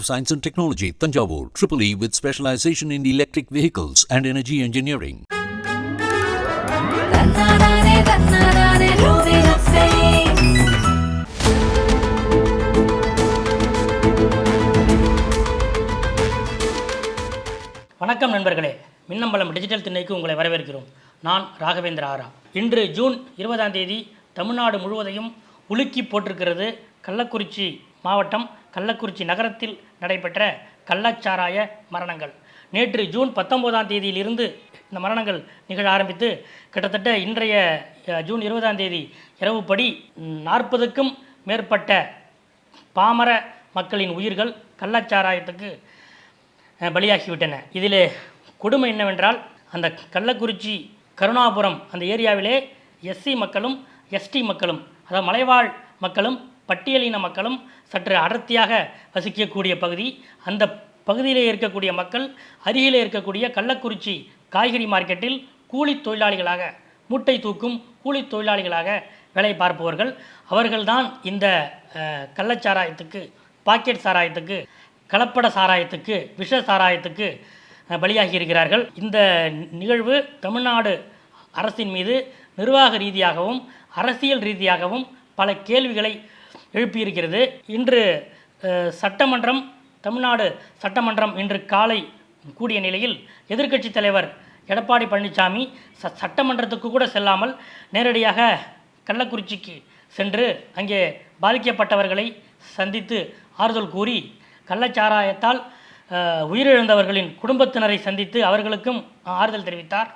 Science and Technology, Tanjavur, Triple E with specialization in electric vehicles and energy engineering. தன்னானே தன்னானே Ruby ஹப்சே வணக்கம் நண்பர்களே Minnambalam digital திண்ணைக்கு உங்களை வரவேற்கிறோம் நான் ராகவேந்திர ஆரா இன்று ஜூன் இருபதாம் தேதி தமிழ்நாடு முழுவதையும் உலுக்கி போட்டிருக்கிறது கள்ளக்குறிச்சி மாவட்டம் கள்ளக்குறிச்சி நகரத்தில் நடைபெற்ற கள்ளச்சாராய மரணங்கள். நேற்று ஜூன் பத்தொம்போதாம் தேதியிலிருந்து இந்த மரணங்கள் நிகழ ஆரம்பித்து கிட்டத்தட்ட இன்றைய ஜூன் இருபதாம் தேதி இரவுப்படி நாற்பதுக்கும் மேற்பட்ட பாமர மக்களின் உயிர்கள் கள்ளச்சாராயத்துக்கு பலியாகிவிட்டன. இதில் கொடுமை என்னவென்றால் அந்த கள்ளக்குறிச்சி கருணாபுரம் அந்த ஏரியாவிலே எஸ்சி மக்களும் எஸ்டி மக்களும் அதாவது மலைவாழ் மக்களும் பட்டியலின மக்களும் சற்று அடர்த்தியாக வசிக்கக்கூடிய பகுதி. அந்த பகுதியிலே இருக்கக்கூடிய மக்கள் அருகிலே இருக்கக்கூடிய கள்ளக்குறிச்சி காய்கறி மார்க்கெட்டில் கூலி தொழிலாளிகளாக மூட்டை தூக்கும் கூலி தொழிலாளிகளாக வேலை பார்ப்பவர்கள். அவர்கள்தான் இந்த கள்ளச்சாராயத்துக்கு பாக்கெட் சாராயத்துக்கு கலப்பட சாராயத்துக்கு விஷ சாராயத்துக்கு பலியாகி இருக்கிறார்கள். இந்த நிகழ்வு தமிழ்நாடு அரசின் மீது நிர்வாக ரீதியாகவும் அரசியல் ரீதியாகவும் பல கேள்விகளை எழுப்பியிருக்கிறது. இன்று சட்டமன்றம் தமிழ்நாடு சட்டமன்றம் இன்று காலை கூடிய நிலையில் எதிர்க்கட்சி தலைவர் எடப்பாடி பழனிசாமி ச சட்டமன்றத்துக்கு கூட செல்லாமல் நேரடியாக கள்ளக்குறிச்சிக்கு சென்று அங்கே பாதிக்கப்பட்டவர்களை சந்தித்து ஆறுதல் கூறி கள்ளச்சாராயத்தால் உயிரிழந்தவர்களின் குடும்பத்தினரை சந்தித்து அவர்களுக்கும் ஆறுதல் தெரிவித்தார்.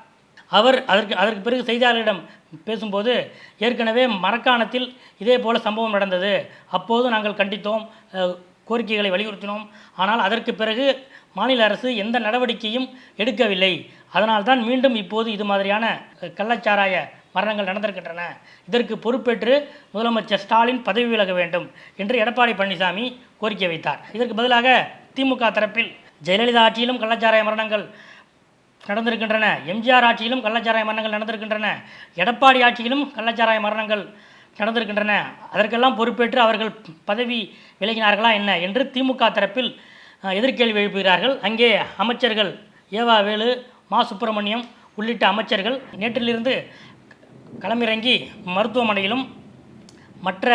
அவர் அதற்கு அதற்கு பிறகு செய்தியாளர்களிடம் பேசும்போது ஏற்கனவே மரக்காணத்தில் இதே போல சம்பவம் நடந்தது. அப்போது நாங்கள் கண்டித்தோம் கோரிக்கைகளை வலியுறுத்தினோம். ஆனால் அதற்கு பிறகு மாநில அரசு எந்த நடவடிக்கையும் எடுக்கவில்லை. அதனால்தான் மீண்டும் இப்போது இது மாதிரியான கள்ளச்சாராய மரணங்கள் நடந்திருக்கின்றன. இதற்கு பொறுப்பேற்று முதலமைச்சர் ஸ்டாலின் பதவி விலக வேண்டும் என்று எடப்பாடி பழனிசாமி கோரிக்கை வைத்தார். இதற்கு பதிலாக திமுக தரப்பில் ஜெயலலிதா ஆட்சியிலும் கள்ளச்சாராய மரணங்கள் நடந்திருக்கின்றன. எம்ஜிஆர் ஆட்சியிலும் கள்ளச்சாராய மரணங்கள் நடந்திருக்கின்றன. எடப்பாடி ஆட்சியிலும் கள்ளச்சாராய மரணங்கள் நடந்திருக்கின்றன. அதற்கெல்லாம் பொறுப்பேற்று அவர்கள் பதவி விலகினார்களா என்ன என்று திமுக தரப்பில் எதிர்கேள்வி எழுப்புகிறார்கள். அங்கே அமைச்சர்கள் ஏவா வேலு மா சுப்பிரமணியம் உள்ளிட்ட அமைச்சர்கள் நேற்றிலிருந்து களமிறங்கி மருத்துவமனையிலும் மற்ற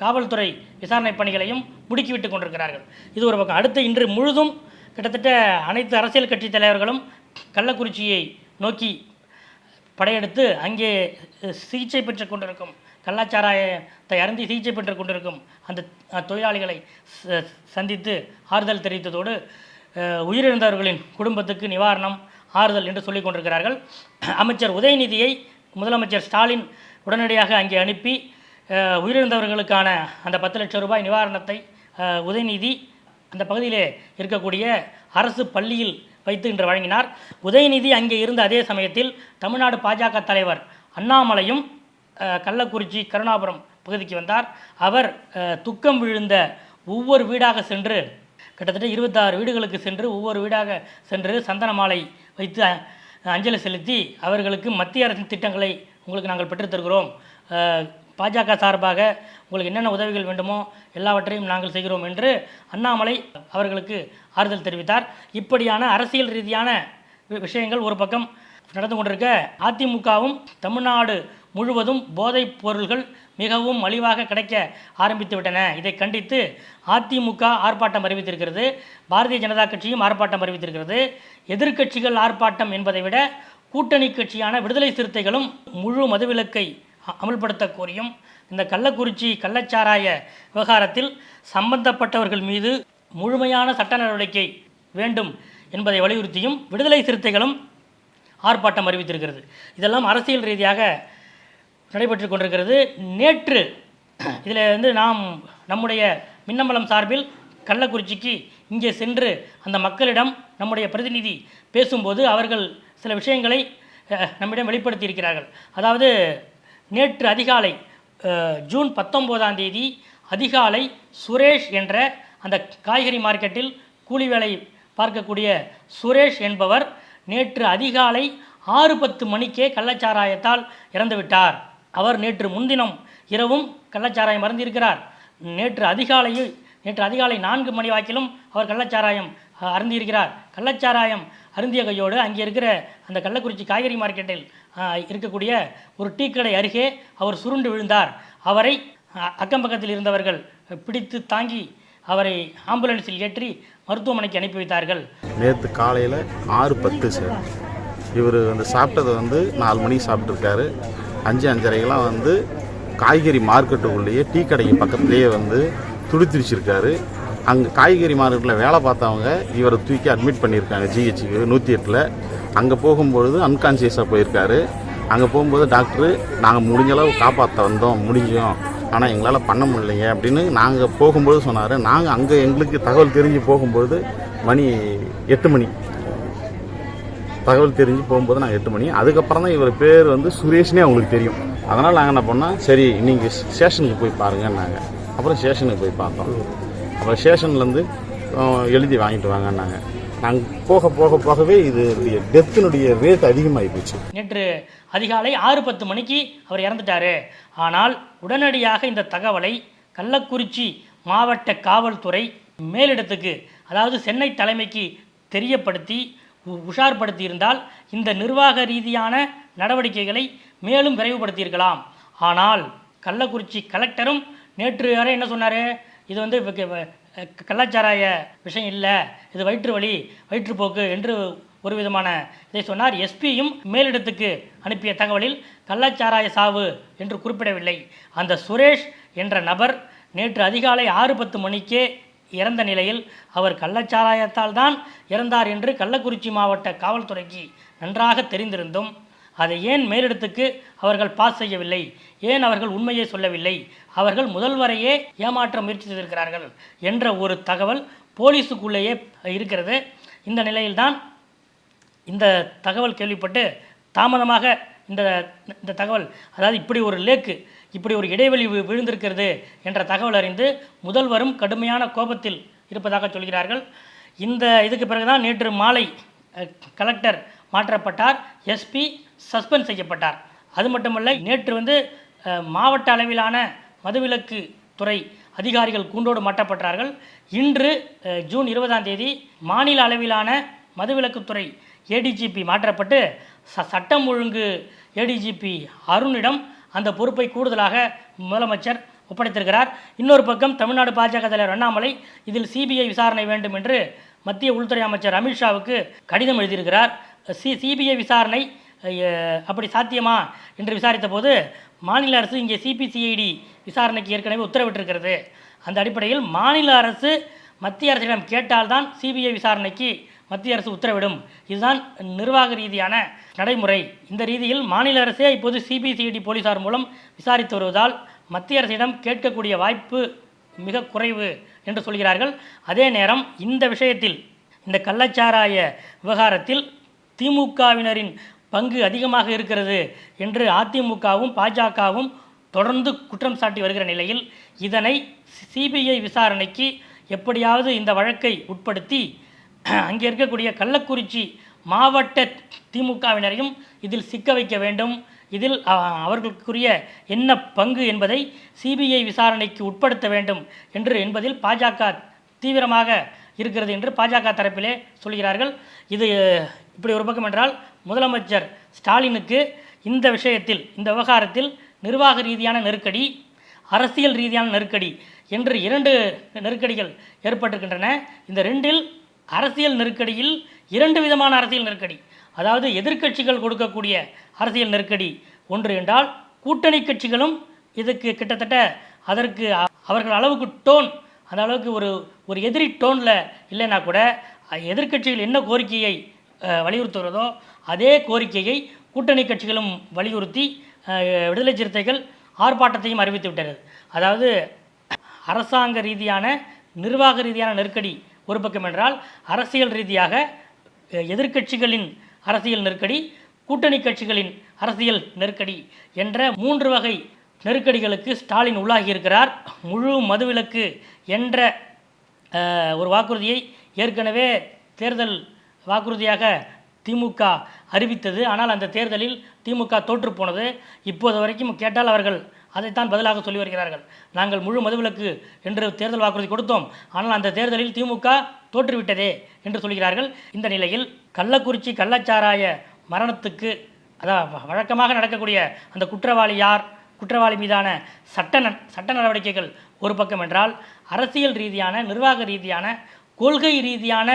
காவல்துறை விசாரணை பணிகளையும் முடுக்கிவிட்டு கொண்டிருக்கிறார்கள். இது ஒரு பக்கம். அடுத்து இன்று முழுதும் கிட்டத்தட்ட அனைத்து அரசியல் கட்சி தலைவர்களும் கள்ளக்குறிச்சியை நோக்கி படையெடுத்து அங்கே சிகிச்சை பெற்று கொண்டிருக்கும் கலாச்சாரத்தை அருந்தி சிகிச்சை பெற்று கொண்டிருக்கும் அந்த தொழிலாளிகளை ச- சந்தித்து ஆறுதல் தெரிவித்ததோடு உயிரிழந்தவர்களின் குடும்பத்துக்கு நிவாரணம் ஆறுதல் என்று சொல்லிக் கொண்டிருக்கிறார்கள். அமைச்சர் உதயநிதியை முதலமைச்சர் ஸ்டாலின் உடனடியாக அங்கே அனுப்பி உயிரிழந்தவர்களுக்கான அந்த பத்து லட்சம் ரூபாய் நிவாரணத்தை உதயநிதி அந்த பகுதியிலே இருக்கக்கூடிய அரசு பள்ளியில் வைத்து இன்று வழங்கினார். உதயநிதி அங்கே இருந்த அதே சமயத்தில் தமிழ்நாடு பாஜக தலைவர் அண்ணாமலையும் கள்ளக்குறிச்சி கருணாபுரம் பகுதிக்கு வந்தார். அவர் துக்கம் விழுந்த ஒவ்வொரு வீடாக சென்று கிட்டத்தட்ட இருபத்தாறு வீடுகளுக்கு சென்று ஒவ்வொரு வீடாக சென்று சந்தன மாலை வைத்து அஞ்சலி செலுத்தி அவர்களுக்கு மத்திய அரசின் திட்டங்களை உங்களுக்கு நாங்கள் பெற்றுத்தருகிறோம் பாஜக சார்பாக உங்களுக்கு என்னென்ன உதவிகள் வேண்டுமோ எல்லாவற்றையும் நாங்கள் செய்கிறோம் என்று அண்ணாமலை அவர்களுக்கு ஆறுதல் தெரிவித்தார். இப்படியான அரசியல் ரீதியான வி- விஷயங்கள் ஒரு பக்கம் நடந்து கொண்டிருக்க அதிமுகவும் தமிழ்நாடு முழுவதும் போதைப் பொருள்கள் மிகவும் மலிவாக கிடைக்க ஆரம்பித்து விட்டன. இதை கண்டித்து அதிமுக ஆர்ப்பாட்டம் அறிவித்திருக்கிறது. பாரதிய ஜனதா கட்சியும் ஆர்ப்பாட்டம் அறிவித்திருக்கிறது. எதிர்க்கட்சிகள் ஆர்ப்பாட்டம் என்பதை விட கூட்டணி கட்சியான விடுதலை சிறுத்தைகளும் முழு மதுவிலக்கை அமல்படுத்த கோரியும் இந்த கள்ளக்குறிச்சி கள்ளச்சாராய விவகாரத்தில் சம்பந்தப்பட்டவர்கள் மீது முழுமையான சட்ட நடவடிக்கை வேண்டும் என்பதை வலியுறுத்தியும் விடுதலை சிறுத்தைகளும் ஆர்ப்பாட்டம் அறிவித்திருக்கிறது. இதெல்லாம் அரசியல் ரீதியாக நடைபெற்று கொண்டிருக்கிறது. நேற்று இதில் வந்து நாம் நம்முடைய மின்னம்பலம் சார்பில் கள்ளக்குறிச்சிக்கு இங்கே சென்று அந்த மக்களிடம் நம்முடைய பிரதிநிதி பேசும்போது அவர்கள் சில விஷயங்களை நம்மிடம் வெளிப்படுத்தியிருக்கிறார்கள். அதாவது நேற்று அதிகாலை ஜூன் பத்தொம்போதாம் தேதி அதிகாலை சுரேஷ் என்ற அந்த காய்கறி மார்க்கெட்டில் கூலி வேலை பார்க்கக்கூடிய சுரேஷ் என்பவர் நேற்று அதிகாலை ஆறு பத்து மணிக்கே கள்ளச்சாராயத்தால் இறந்துவிட்டார். அவர் நேற்று முன்தினம் இரவும் கள்ளச்சாராயம் அருந்திருக்கிறார் நேற்று அதிகாலையில் நேற்று அதிகாலை நான்கு மணி வாக்கிலும் அவர் கள்ளச்சாராயம் அருந்தியிருக்கிறார். கள்ளச்சாராயம் அருந்திய கையோடு அங்கே இருக்கிற அந்த கள்ளக்குறிச்சி காய்கறி மார்க்கெட்டில் இருக்கக்கூடிய ஒரு டீ கடை அருகே அவர் சுருண்டு விழுந்தார். அவரை அக்கம் பக்கத்தில் இருந்தவர்கள் பிடித்து தாங்கி அவரை ஆம்புலன்ஸில் ஏற்றி மருத்துவமனைக்கு அனுப்பி வைத்தார்கள். நேற்று காலையில் ஆறு பத்து சார். இவர் வந்து சாப்பிட்டது வந்து நாலு மணிக்கு சாப்பிட்ருக்காரு அஞ்சு அஞ்சரைக்கெலாம் வந்து காய்கறி மார்க்கெட்டுக்குள்ளேயே டீ கடைக்கு பக்கத்துலேயே வந்து துடித்திரிச்சிருக்காரு. அங்கே காய்கறி மார்க்கெட்டில் வேலை பார்த்தவங்க இவரை தூக்கி அட்மிட் பண்ணியிருக்காங்க ஜிஹெச்சுக்கு நூற்றி எட்டில். அங்கே போகும்பொழுது அன்கான்சியஸாக போயிருக்காரு. அங்கே போகும்போது டாக்டரு நாங்கள் முடிஞ்ச அளவு காப்பாற்ற வந்தோம் முடிஞ்சோம். ஆனால் எங்களால் பண்ண முடியலைங்க அப்படின்னு நாங்கள் போகும்போது சொன்னார். நாங்கள் அங்கே எங்களுக்கு தகவல் தெரிஞ்சு போகும்போது மணி எட்டு மணி. தகவல் தெரிஞ்சு போகும்போது நாங்கள் எட்டு மணி. அதுக்கப்புறம் தான் இவர் பேர் வந்து சுரேஷ்னே அவங்களுக்கு தெரியும். அதனால் நாங்கள் என்ன பண்ணோம் சரி நீங்கள் ஸ்டேஷனுக்கு போய் பாருங்கன்னாங்க. அப்புறம் ஸ்டேஷனுக்கு போய் பார்த்தோம். ஸ்டேஷன்லேருந்து எழுதி வாங்கிட்டு வாங்கன்னாங்க. நாங்கள் போக போக போகவே இது டெத்தினுடைய ரேட் அதிகமாகி போச்சு. நேற்று அதிகாலை ஆறு பத்து மணிக்கு அவர் இறந்துட்டாரு. ஆனால் உடனடியாக இந்த தகவலை கள்ளக்குறிச்சி மாவட்ட காவல்துறை மேலிடத்துக்கு அதாவது சென்னை தலைமைக்கு தெரியப்படுத்தி உஷார்படுத்தி இருந்தால் இந்த நிர்வாக ரீதியான நடவடிக்கைகளை மேலும் விரைவுபடுத்தியிருக்கலாம். ஆனால் கள்ளக்குறிச்சி கலெக்டரும் நேற்று வரை என்ன சொன்னார்? இது வந்து கள்ளச்சாராய விஷயம் இல்லை. இது வயிற்று வலி வயிற்றுப்போக்கு என்று ஒரு விதமான இதை சொன்னார். எஸ்பியும் மேலிடத்துக்கு அனுப்பிய தகவலில் கள்ளச்சாராய சாவு என்று குறிப்பிடவில்லை. அந்த சுரேஷ் என்ற நபர் நேற்று அதிகாலை ஆறு பத்து மணிக்கே இறந்த நிலையில் அவர் கள்ளச்சாராயத்தால் தான் இறந்தார் என்று கள்ளக்குறிச்சி மாவட்ட காவல்துறைக்கு நன்றாக தெரிந்திருந்தும் அதை ஏன் மேலிடத்துக்கு அவர்கள் பாஸ் செய்யவில்லை? ஏன் அவர்கள் உண்மையை சொல்லவில்லை? அவர்கள் முதல்வரையே ஏமாற்ற முயற்சி செய்திருக்கிறார்கள் என்ற ஒரு தகவல் போலீஸுக்குள்ளேயே இருக்கிறது. இந்த நிலையில்தான் இந்த தகவல் கேள்விப்பட்டு தாமதமாக இந்த இந்த தகவல் அதாவது இப்படி ஒரு லேக்கு இப்படி ஒரு இடைவெளி விழுந்திருக்கிறது என்ற தகவல் அறிந்து முதல்வரும் கடுமையான கோபத்தில் இருப்பதாக சொல்கிறார்கள். இந்த இதுக்கு பிறகுதான் நேற்று மாலை கலெக்டர் மாற்றப்பட்டார். எஸ்பி சஸ்பெண்ட் செய்யப்பட்டார். அது மட்டுமல்ல நேற்று வந்து மாவட்ட அளவிலான மதுவிலக்கு துறை அதிகாரிகள் கூண்டோடு மாட்டப்பட்டார்கள் இன்று ஜூன் இருபதாம் தேதி மாநில அளவிலான மதுவிலக்குத்துறை ஏடிஜிபி மாற்றப்பட்டு ச சட்டம் ஒழுங்கு ஏடிஜிபி அருணிடம் அந்த பொறுப்பை கூடுதலாக முதலமைச்சர் ஒப்படைத்திருக்கிறார். இன்னொரு பக்கம் தமிழ்நாடு பாஜக தலைவர் அண்ணாமலை இதில் சிபிஐ விசாரணை வேண்டும் என்று மத்திய உள்துறை அமைச்சர் அமித்ஷாவுக்கு கடிதம் எழுதியிருக்கிறார். சி சிபிஐ விசாரணை அப்படி சாத்தியமா என்று விசாரித்த போது மாநில அரசு இங்கே சிபிசிஐடி விசாரணைக்கு ஏற்கனவே உத்தரவிட்டிருக்கிறது. அந்த அடிப்படையில் மாநில அரசு மத்திய அரசிடம் கேட்டால்தான் சிபிஐ விசாரணைக்கு மத்திய அரசு உத்தரவிடும். இதுதான் நிர்வாக ரீதியான நடைமுறை. இந்த ரீதியில் மாநில அரசே இப்போது சிபிசிஐடி போலீசார் மூலம் விசாரித்து வருவதால் மத்திய அரசிடம் கேட்கக்கூடிய வாய்ப்பு மிக குறைவு என்று சொல்கிறார்கள். அதே நேரம் இந்த விஷயத்தில் இந்த கள்ளச்சாராய விவகாரத்தில் திமுகவினரின் பங்கு அதிகமாக இருக்கிறது என்று அதிமுகவும் பாஜகவும் தொடர்ந்து குற்றம் சாட்டி வருகிற நிலையில் இதனை சிபிஐ விசாரணைக்கு எப்படியாவது இந்த வழக்கை உட்படுத்தி அங்கே இருக்கக்கூடிய கள்ளக்குறிச்சி மாவட்ட திமுகவினரையும் இதில் சிக்க வைக்க வேண்டும். இதில் அவர்களுக்குரிய என்ன பங்கு என்பதை சிபிஐ விசாரணைக்கு உட்படுத்த வேண்டும் என்று என்பதில் பாஜக தீவிரமாக இருக்கிறது என்று பாஜக தரப்பிலே சொல்கிறார்கள். இது இப்படி ஒரு பக்கம் என்றால் முதலமைச்சர் ஸ்டாலினுக்கு இந்த விஷயத்தில் இந்த விவகாரத்தில் நிர்வாக ரீதியான நெருக்கடி அரசியல் ரீதியான நெருக்கடி என்று இரண்டு நெருக்கடிகள் ஏற்பட்டிருக்கின்றன. இந்த ரெண்டில் அரசியல் நெருக்கடியில் இரண்டு விதமான அரசியல் நெருக்கடி. அதாவது எதிர்க்கட்சிகள் கொடுக்கக்கூடிய அரசியல் நெருக்கடி ஒன்று என்றால் கூட்டணி கட்சிகளும் இதுக்கு கிட்டத்தட்ட அதற்கு அவர்கள் அளவுக்கு டோன் அந்த அளவுக்கு ஒரு ஒரு எதிரி டோனில் இல்லைன்னா கூட எதிர்க்கட்சிகள் என்ன கோரிக்கையை வலியுறுத்துகிறதோ அதே கோரிக்கையை கூட்டணி கட்சிகளும் வலியுறுத்தி விடுதலை சிறுத்தைகள் ஆர்ப்பாட்டத்தையும் அறிவித்து விட்டது. அதாவது அரசாங்க ரீதியான நிர்வாக ரீதியான நெருக்கடி ஒரு பக்கம் என்றால் அரசியல் ரீதியாக எதிர்க்கட்சிகளின் அரசியல் நெருக்கடி கூட்டணி கட்சிகளின் அரசியல் நெருக்கடி என்ற மூன்று வகை நெருக்கடிகளுக்கு ஸ்டாலின் உள்ளாகி இருக்கிறார். முழு மதுவிலக்கு என்ற ஒரு வாக்குறுதியை ஏற்கனவே தேர்தல் வாக்குறுதியாக திமுக அறிவித்தது. ஆனால் அந்த தேர்தலில் திமுக தோற்று போனது. இப்போது வரைக்கும் கேட்டால் அவர்கள் அதைத்தான் பதிலாக சொல்லி வருகிறார்கள். நாங்கள் முழு மதுவிலக்கு என்று தேர்தல் வாக்குறுதி கொடுத்தோம். ஆனால் அந்த தேர்தலில் திமுக தோற்றுவிட்டதே என்று சொல்கிறார்கள். இந்த நிலையில் கள்ளக்குறிச்சி கள்ளச்சாராய மரணத்துக்கு அதான் வழக்கமாக நடக்கக்கூடிய அந்த குற்றவாளி யார்? குற்றவாளி மீதான சட்ட சட்ட நடவடிக்கைகள் ஒரு பக்கம் என்றால் அரசியல் ரீதியான நிர்வாக ரீதியான கொள்கை ரீதியான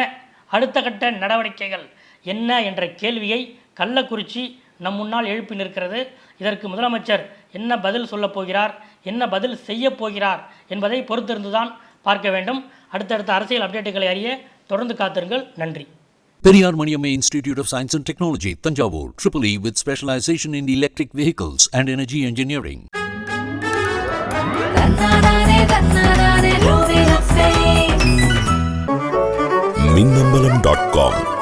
அடுத்த கட்ட நடவடிக்கைகள் என்ன என்ற கேள்வியை கள்ளக்குறிச்சி நம் முன்னால் எழுப்பி நிற்கிறது. இதற்கு முதலமைச்சர் என்ன பதில் சொல்லப் போகிறார்? என்ன பதில் செய்யப் போகிறார்? என்பதை பொறுத்திருந்துதான் பார்க்க வேண்டும். அடுத்தடுத்த அரசியல் அப்டேட்டுகளை அறிய தொடர்ந்து காத்திருங்கள். நன்றி. Science and Technology, Tanjavur, Triple E with specialization in electric vehicles and energy engineering. தன்னானே தன்னானே ரூபி ஹப்சைன் மின்னம்பலம் டாட் காம்